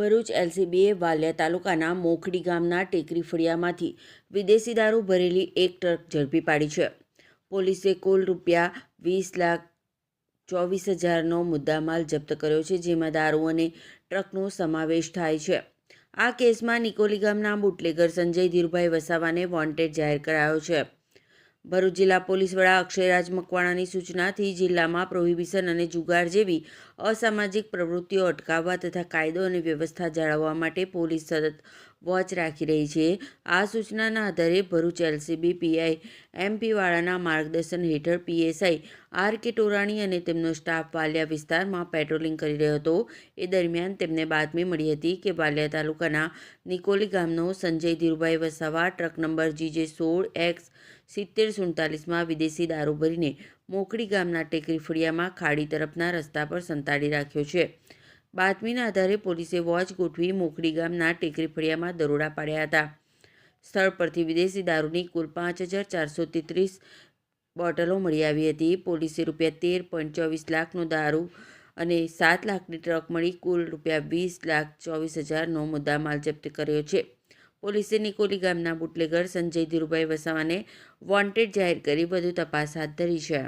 ભરૂચ એલસીબીએ વાલિયા તાલુકાના મોખડી ગામના ટેકરી ફળિયામાંથી વિદેશી દારૂ ભરેલી એક ટ્રક ઝડપી પાડી છે. પોલીસે કુલ રૂપિયા વીસ લાખ ચોવીસ હજારનો મુદ્દામાલ જપ્ત કર્યો છે, જેમાં દારૂ અને ટ્રકનો સમાવેશ થાય છે. આ કેસમાં નિકોલી ગામના બુટલેગર સંજય ધીરુભાઈ વસાવાને વોન્ટેડ જાહેર કરાયો છે. ભરૂચ જિલ્લા પોલીસ વડા અક્ષયરાજ મકવાણાની સૂચનાથી જિલ્લામાં પ્રોહિબિશન અને જુગાર જેવી અસામાજિક પ્રવૃત્તિઓ અટકાવવા તથા કાયદો અને વ્યવસ્થા જાળવવા માટે પોલીસ સતત વોચ રાખી રહી છે. આ સૂચનાના આધારે ભરૂચ એલસીબી પીઆઈ એમપી વાળાના માર્ગદર્શન હેઠળ પીએસઆઈ આર કે ટોરાણી અને તેમનો સ્ટાફ વાલિયા વિસ્તારમાં પેટ્રોલિંગ કરી રહ્યો હતો. એ દરમિયાન તેમને બાતમી મળી હતી કે વાલિયા તાલુકાના નિકોલી ગામનો Sanjay Dhirubhai Vasava truck number GJ સોળ એક્સ સિત્તેર સુડતાલીસમાં વિદેશી દારૂ ભરીને મોકડી ગામના ટેકરી ફળિયામાં ખાડી તરફના રસ્તા પર સંતાડી રાખ્યો છે. બાતમીના આધારે પોલીસે વોચ ગોઠવી મોકડી ગામના ટેકરી ફળિયામાં દરોડા પાડ્યા હતા. સ્થળ પરથી વિદેશી દારૂની કુલ પાંચ હજાર ચારસો તેત્રીસ બોટલો મળી આવી હતી. પોલીસે રૂપિયા તેર પોઈન્ટ ચોવીસ લાખનો દારૂ અને સાત લાખની ટ્રક મળી કુલ રૂપિયા વીસ લાખ ચોવીસ હજારનો મુદ્દામાલ જપ્ત કર્યો છે. પોલીસે નિકોલી ગામના બુટલેગર સંજય ધીરુભાઈ વસાવાને વોન્ટેડ જાહેર કરી વધુ તપાસ હાથ ધરી છે.